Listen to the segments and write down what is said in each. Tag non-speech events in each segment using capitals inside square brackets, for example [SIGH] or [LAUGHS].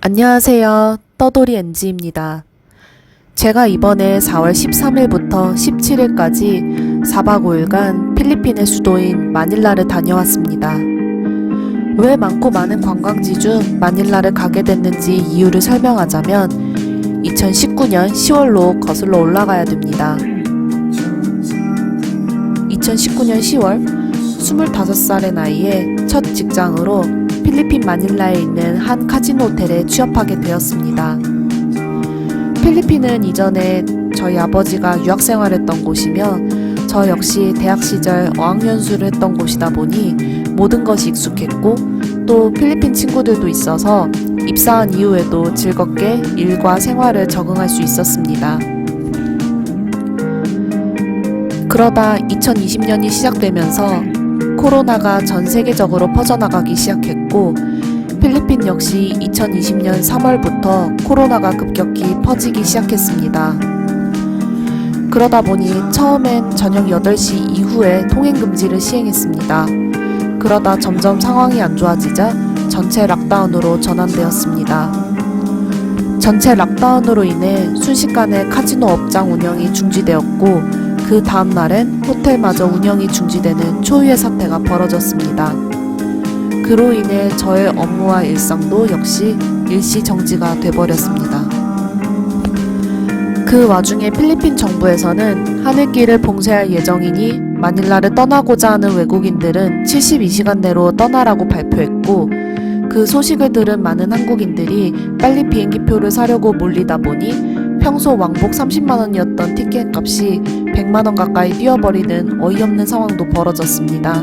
안녕하세요. 떠돌이 엔지입니다. 제가 이번에 4월 13일부터 17일까지 4박 5일간 필리핀의 수도인 마닐라를 다녀왔습니다. 왜 많고 많은 관광지 중 마닐라를 가게 됐는지 이유를 설명하자면 2019년 10월로 거슬러 올라가야 됩니다. 2019년 10월 25살의 나이에 첫 직장으로 필리핀 마닐라에 있는 한 카지노 호텔에 취업하게 되었습니다. 필리핀은 이전에 저희 아버지가 유학 생활했던 곳이며 저 역시 대학 시절 어학연수를 했던 곳이다 보니 모든 것이 익숙했고 또 필리핀 친구들도 있어서 입사한 이후에도 즐겁게 일과 생활을 적응할 수 있었습니다. 그러다 2020년이 시작되면서 코로나가 전 세계적으로 퍼져나가기 시작했고 필리핀 역시 2020년 3월부터 코로나가 급격히 퍼지기 시작했습니다. 그러다 보니 처음엔 저녁 8시 이후에 통행 금지를 시행했습니다. 그러다 점점 상황이 안 좋아지자 전체 락다운으로 전환되었습니다. 전체 락다운으로 인해 순식간에 카지노 업장 운영이 중지되었고 그 다음 날엔 호텔마저 운영이 중지되는 초유의 사태가 벌어졌습니다. 그로 인해 저의 업무와 일상도 역시 일시 정지가 돼버렸습니다. 그 와중에 필리핀 정부에서는 하늘길을 봉쇄할 예정이니 마닐라를 떠나고자 하는 외국인들은 72시간 내로 떠나라고 발표했고 그 소식을 들은 많은 한국인들이 빨리 비행기표를 사려고 몰리다 보니 평소 왕복 30만 원이었던 티켓 값이 100만 원 가까이 뛰어버리는 어이없는 상황도 벌어졌습니다.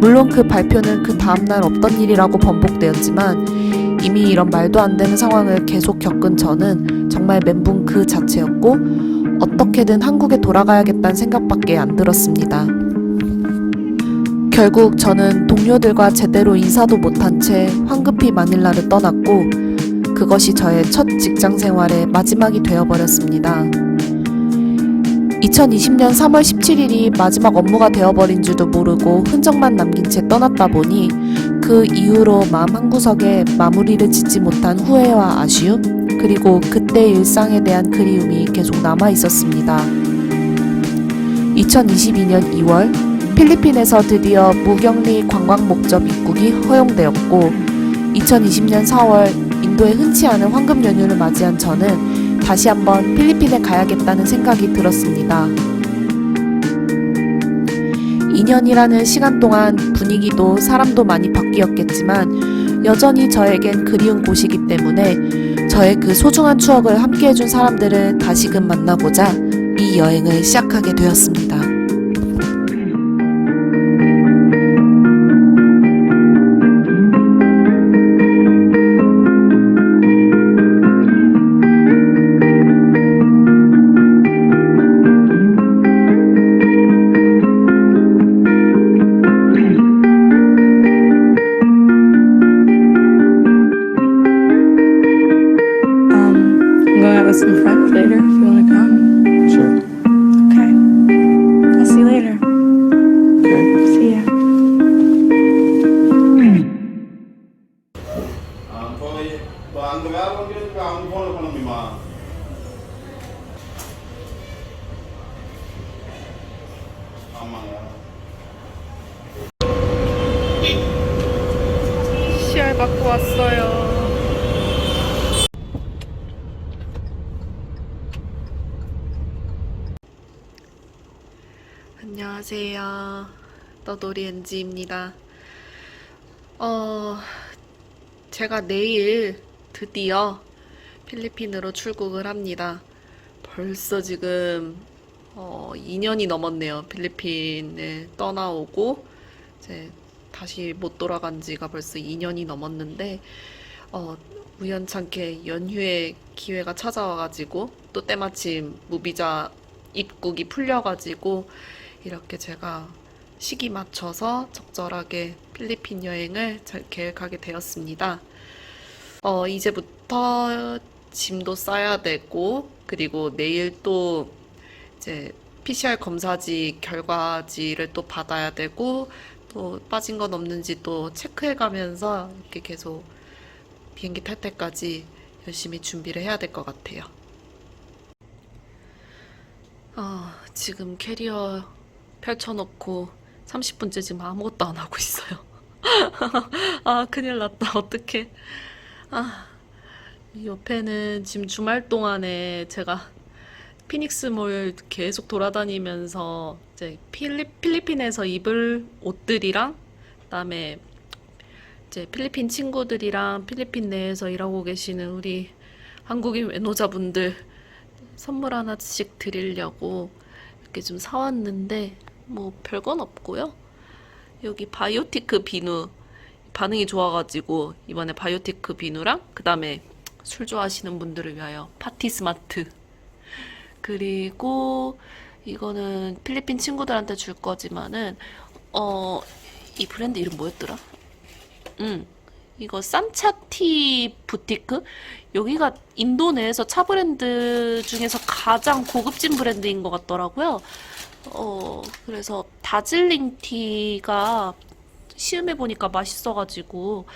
물론 그 발표는 그 다음날 없던 일이라고 번복되었지만 이미 이런 말도 안 되는 상황을 계속 겪은 저는 정말 멘붕 그 자체였고 어떻게든 한국에 돌아가야겠다는 생각밖에 안 들었습니다. 결국 저는 동료들과 제대로 인사도 못한 채 황급히 마닐라를 떠났고 그것이 저의 첫 직장 생활의 마지막이 되어버렸습니다. 2020년 3월 17일이 마지막 업무가 되어버린 줄도 모르고 흔적만 남긴 채 떠났다 보니 그 이후로 마음 한구석에 마무리를 짓지 못한 후회와 아쉬움 그리고 그때 일상에 대한 그리움이 계속 남아 있었습니다. 2022년 2월 필리핀에서 드디어 무격리 관광 목적 입국이 허용되었고 2020년 4월 인도의 흔치 않은 황금 연휴를 맞이한 저는 다시 한번 필리핀에 가야겠다는 생각이 들었습니다. 2년이라는 시간 동안 분위기도 사람도 많이 바뀌었겠지만 여전히 저에겐 그리운 곳이기 때문에 저의 그 소중한 추억을 함께 해준 사람들을 다시금 만나고자 이 여행을 시작하게 되었습니다. later if you want to come. Sure. Okay. I'll see you later. Okay. See ya. Poi, quando vedo che abbiamo un buon con mia 아마야. CR 받고 왔어요. 안녕하세요. 떠돌이 엔지입니다. 어, 제가 내일 드디어 필리핀으로 출국을 합니다. 벌써 지금 어, 2년이 넘었네요. 필리핀을 떠나오고 이제 다시 못 돌아간 지가 벌써 2년이 넘었는데 어, 우연찮게 연휴에 기회가 찾아와가지고 또 때마침 무비자 입국이 풀려가지고 이렇게 제가 시기 맞춰서 적절하게 필리핀 여행을 잘 계획하게 되었습니다. 어, 이제부터 짐도 싸야 되고 그리고 내일 또 이제 PCR 검사지 결과지를 또 받아야 되고 또 빠진 건 없는지 또 체크해 가면서 이렇게 계속 비행기 탈 때까지 열심히 준비를 해야 될 것 같아요. 아, 지금 캐리어 펼쳐놓고 30분째 지금 아무것도 안 하고 있어요. [LAUGHS] 아, 큰일 났다. 어떡해. 아, 이 옆에는 지금 주말 동안에 제가 피닉스몰 계속 돌아다니면서 이제 필리, 필리핀에서 입을 옷들이랑 그다음에 이제 필리핀 친구들이랑 필리핀 내에서 일하고 계시는 우리 한국인 외노자분들 선물 하나씩 드리려고 이렇게 좀 사왔는데 뭐 별건 없고요. 여기 바이오티크 비누 반응이 좋아가지고 이번에 바이오티크 비누랑 그 다음에 술 좋아하시는 분들을 위하여 파티 스마트 그리고 이거는 필리핀 친구들한테 줄 거지만은 어 이 브랜드 이름 뭐였더라? 음 이거 산차티 부티크 여기가 인도 내에서 차 브랜드 중에서 가장 고급진 브랜드인 것 같더라고요. 어 그래서 다즐링 티가 시음해 보니까 맛있어가지고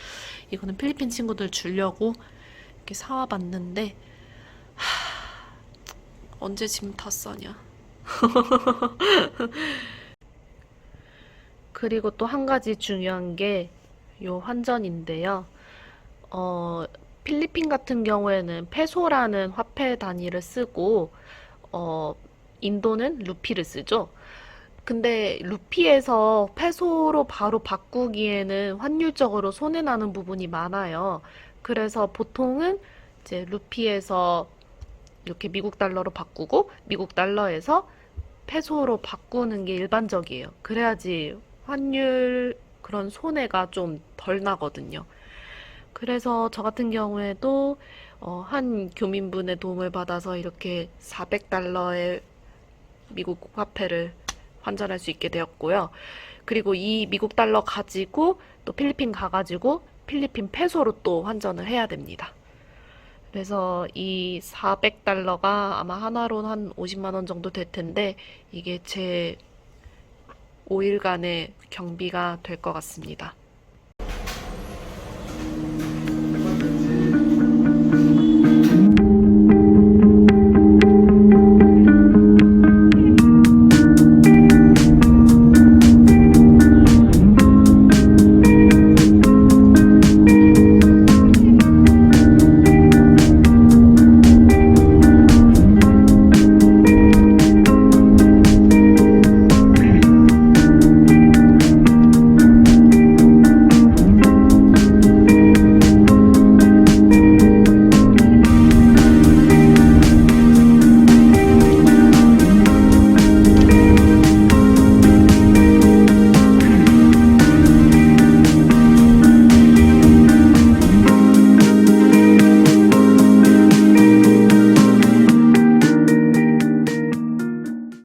이거는 필리핀 친구들 주려고 이렇게 사와 봤는데 하, 언제 짐 다 싸냐? [LAUGHS] 그리고 또 한 가지 중요한 게 요 환전인데요. 어, 필리핀 같은 경우에는 페소라는 화폐 단위를 쓰고 어, 인도는 루피를 쓰죠. 근데 루피에서 페소로 바로 바꾸기에는 환율적으로 손해 나는 부분이 많아요. 그래서 보통은 이제 루피에서 이렇게 미국 달러로 바꾸고 미국 달러에서 페소로 바꾸는 게 일반적이에요. 그래야지 환율 그런 손해가 좀 덜 나거든요. 그래서 저 같은 경우에도 어, 한 교민분의 도움을 받아서 이렇게 400달러의 미국 화폐를 환전할 수 있게 되었고요. 그리고 이 미국 달러 가지고 또 필리핀 가가지고 필리핀 페소로 또 환전을 해야 됩니다. 그래서 이 400달러가 아마 하나로 한 50만 원 정도 될 텐데 이게 제 5일간의 경비가 될 것 같습니다.